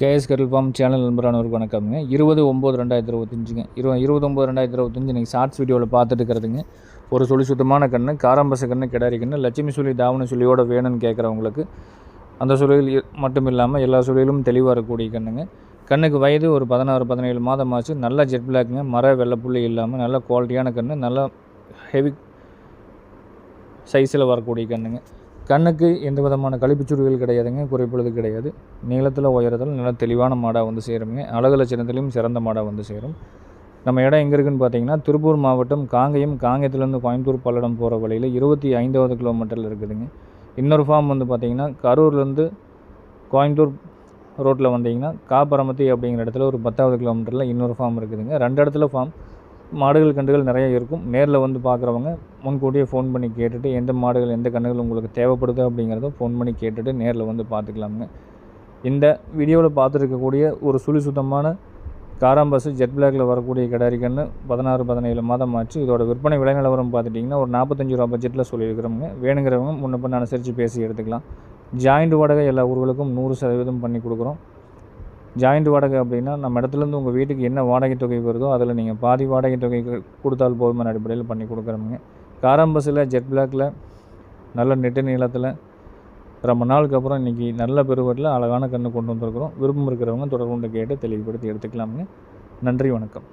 KS கருள் form channel நண்பரானவருக்கு வணக்கம்ங்க. இருபது ஒம்பது ரெண்டாயிரத்தி இருபத்தஞ்சுங்க. இருபது இருபது ஒம்பது ரெண்டாயிரத்தி இருபத்தஞ்சு நீங்கள் ஷார்ட்ஸ் வீடியோவில் பார்த்துட்டு இருக்கிறதுங்க. ஒரு சொல்லி சுத்தமான கண்ணு காராம்பச கண்ணு கிடாரி கண்ணு லட்சுமி சொல்லி தாவண சொல்லியோட வேணும்னு கேட்குறவங்களுக்கு அந்த சொல்லியில் மட்டும் இல்லாமல் எல்லா சொல்லியிலும் தெளிவாக இருக்கக்கூடிய கண்ணுங்க. கண்ணுக்கு வயது ஒரு பதினாறு பதினேழு மாதம் ஆச்சு. நல்லா ஜெட் பிளாக்குங்க மர வெள்ளப்புள்ளி இல்லாமல் நல்ல குவாலிட்டியான கன்று நல்லா ஹெவி சைஸில் வரக்கூடிய கண்ணுங்க. கண்ணுக்கு எந்த விதமான கழிப்புச்சுருவிகள் கிடையாதுங்க குறைப்பொழுது கிடையாது. நீளத்தில் உயரத்தில் நல்ல தெளிவான மாடாக வந்து சேருங்க அழகுல லட்சணத்திலையும் சிறந்த மாடாக வந்து சேரும். நம்ம இடம் எங்கே இருக்குதுன்னு பார்த்தீங்கன்னா திருப்பூர் மாவட்டம் காங்கயம். காங்கயத்துலேருந்து கோயம்புத்தூர் பல்லடம் போகிற வழியில் இருபத்தி ஐந்தாவது கிலோமீட்டரில் இருக்குதுங்க. இன்னொரு ஃபார்ம் வந்து பார்த்தீங்கன்னா கரூர்லேருந்து கோயம்புத்தூர் ரோட்டில் வந்தீங்கன்னா காப்பரமத்தி அப்படிங்கிற இடத்துல ஒரு பத்தாவது கிலோமீட்டரில் இன்னொரு ஃபார்ம் இருக்குதுங்க. ரெண்டு இடத்துல ஃபார்ம் மாடுகள் கன்றுகள் நிறைய இருக்கும். நேரில் வந்து பார்க்குறவங்க முன்கூட்டியே ஃபோன் பண்ணி கேட்டுட்டு எந்த மாடுகள் எந்த கன்றுகள் உங்களுக்கு தேவைப்படுது அப்படிங்கிறத ஃபோன் பண்ணி கேட்டுட்டு நேரில் வந்து பார்த்துக்கலாமுங்க. இந்த வீடியோவில் பார்த்துருக்கக்கூடிய ஒரு சுழி சுத்தமான காராம்பஸ் ஜெட் பிளாக்ல வரக்கூடிய கிடாரி கன்று பதினாறு பதினேழு மாதம் ஆச்சு. இதோட விற்பனை விலை நிலவரம் பார்த்துட்டிங்கன்னா ஒரு நாற்பத்தஞ்சு ரூபா பட்ஜெட்டில் சொல்லியிருக்கிறவங்க வேணுங்கிறவங்க முன்ன பின்ன அனுசரித்து பேசி எடுத்துக்கலாம். ஜாயிண்ட் வாடகை எல்லா ஊர்களுக்கும் நூறு சதவீதம் பண்ணி கொடுக்குறோம். ஜாயிண்ட் வாடகை அப்படின்னா நம்ம இடத்துலேருந்து உங்கள் வீட்டுக்கு என்ன வாடகை தொகை வருதோ அதில் நீங்கள் பாதி வாடகை தொகை கொடுத்தால் போதுமான அடிப்படையில் பண்ணி கொடுக்குறோமுங்க. பஸ்ஸில் ஜெட் பிளாக்கில் நல்ல நெட்டு நீளத்தில் ரொம்ப நாளுக்கு அப்புறம் இன்றைக்கி நல்ல பெருவரில் அழகான கன்று கொண்டு வந்திருக்கிறோம். விருப்பம் இருக்கிறவங்க தொடர்பு கேட்டு தெளிவுபடுத்தி எடுத்துக்கலாமுங்க. நன்றி வணக்கம்.